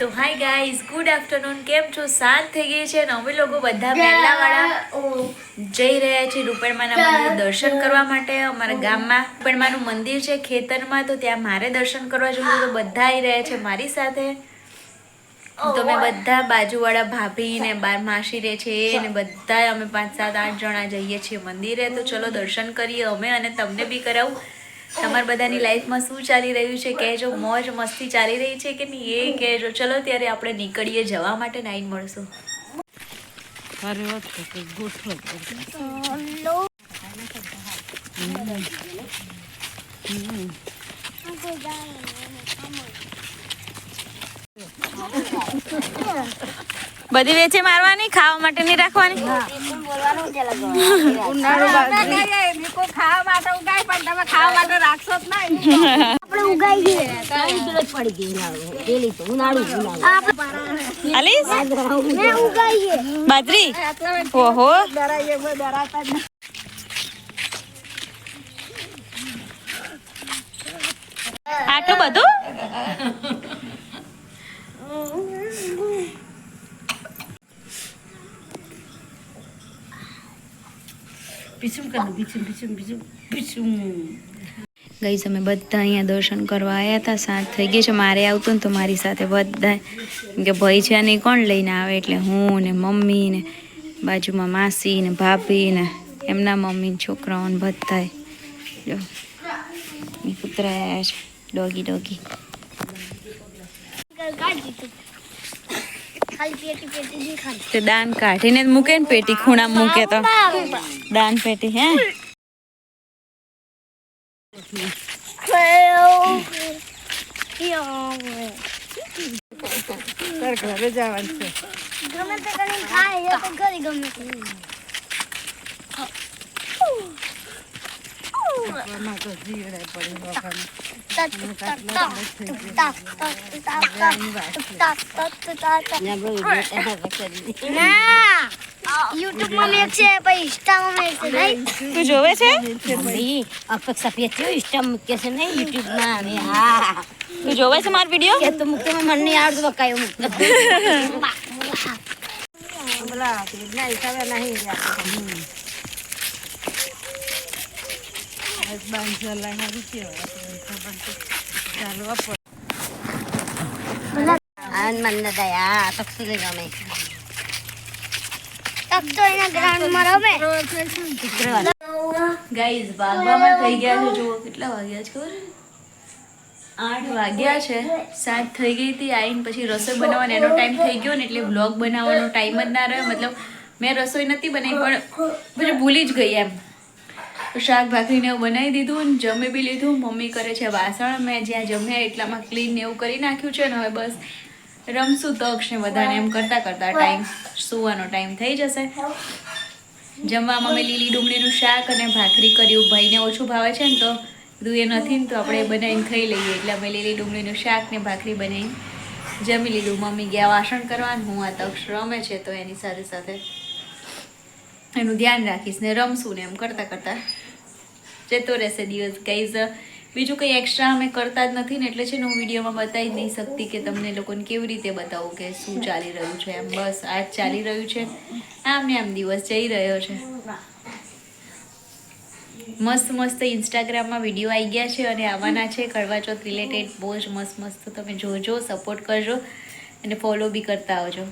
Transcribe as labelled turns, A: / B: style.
A: તો hi guys good afternoon કેમ છો? સાંજ થઈ ગઈ છે અને અમે લોકો બધા પહેલાવાળા જઈ રહ્યા છીએ રૂપણમાના મંદિર દર્શન કરવા માટે. અમારા ગામમાં રૂપણમાનું મંદિર છે ખેતરમાં. તો ત્યાં મારે દર્શન કરવા જવું તો બધા આવી રહ્યા છે મારી સાથે. તો અમે બધા બાજુવાળા ભાભી ને બાર માસી રહે છે ને બધા અમે પાંચ સાત આઠ જણા જઈએ છીએ મંદિરે. તો ચલો દર્શન કરીએ. અમે અને તમને બી કરાવું. તમારા બધાની લાઈફમાં શું ચાલી રહ્યું છે? કહેજો મોજ મસ્તી ચાલી રહી છે કે નહીં? એ કહેજો. ચલો ત્યારે આપણે નીકળીએ જવા માટે નાઈન મળશું. બધી વેચે મારવાની ખાવા માટે નહીં રાખવાની?
B: ખાવા તો રાખશો જ નહીં આપણે ઉગાઈ ગઈ. કઈ સુરત પડી ગઈ ઉનાળો પેલી તો ઉનાળો ઉનાળો.
A: આલીસ
B: મે ઉગાઈ ગઈ.
A: બાજરી? ઓહો. ડરાઈએ મે ડરાતા જ આટલું બધું?
C: પીછું કરું પીછું પીછું પીછું પીછું.
A: ગઈ અમે બધા અહીંયા દર્શન કરવા આવ્યા હતા સાંજ થઈ ગઈ છે મારે આવતું ને તો મારી સાથે બધા કે ભાઈ છે નહીં કોણ લઈને આવે? એટલે હું ને મમ્મી ને બાજુમાં માસી ને ભાભી ને એમના મમ્મી ને છોકરાઓ ને બધાય. જો કૂતરા આવ્યા છે ડોગી ડોગી. તે દાન કાઢીને જ મૂકે ને પેટી ખૂણા મૂકે તો. દાન પેટી હે?
C: તાર ઘરે જવાનું છે
B: ગમે તે કરીને ખાય એ તો કરી ગમે મેં છે પછી ઇન્સ્ટામાં છે નહીં
A: તું જોવે છે?
D: યુટ્યુબ હા
A: જોવે છે મારો વીડિયો
D: કે તું મૂકે મને નહીં આવડતું બકાયો
C: હિસાબે નહીં
D: દયા લઈ ગમે.
B: તક એના ગ્રાઉન્ડમાં રમે.
A: ગાઈઝ થઈ ગયા છે. જુઓ કેટલા વાગ્યા છે ખબર આઠ વાગ્યા છે. સાત થઈ ગઈ હતી આવીને પછી રસોઈ બનાવવાનો એનો ટાઈમ થઈ ગયો ને એટલે બ્લોગ બનાવવાનો ટાઈમ જ ના રહ્યો. મતલબ મેં રસોઈ નથી બનાવી પણ પછી ભૂલી જ ગઈ એમ. શાક ભાખરીને એવું બનાવી દીધું ને જમી બી લીધું. મમ્મી કરે છે વાસણ. મેં જ્યાં જમ્યા એટલામાં ક્લીન ને એવું કરી નાખ્યું છે ને હવે બસ રમશું તક્ષ ને બધાને એમ કરતા કરતા ટાઈમ સુવાનો ટાઈમ થઈ જશે. જમવામાં મેં લીલી ડુંગળીનું શાક અને ભાખરી કર્યું. ભાઈને ઓછું ભાવે છે ને તો કીધું નથી ને તો આપણે બનાવીને ખાઈ લઈએ. એટલે અમે લીલી ડુંગળીનું શાક ને ભાખરી બનાવીને જમી લીધું. મમ્મી ગયા વાસણ કરવા હું આ તક્ષ રમે છે તો એની સાથે સાથે એનું ધ્યાન રાખીશ ને રમશું ને એમ કરતાં કરતાં. જતો રહેશે દિવસ ગાઈઝ બીજું કંઈ એક્સ્ટ્રા અમે કરતા જ નથી ને એટલે છે ને હું વિડીયોમાં બતાવી જ નહીં શકતી કે તમને લોકોને કેવી રીતે બતાવું કે શું ચાલી રહ્યું છે એમ. બસ આ ચાલી રહ્યું છે. આમ ને આમ દિવસ જઈ રહ્યો છે. મસ્ત મસ્ત ઇન્સ્ટાગ્રામમાં વીડિયો આવી ગયા છે અને આવવાના છે કરવા ચોથ રિલેટેડ બહુ જ મસ્ત મસ્ત. તમે જોજો સપોર્ટ કરજો અને ફોલો બી કરતા આવજો.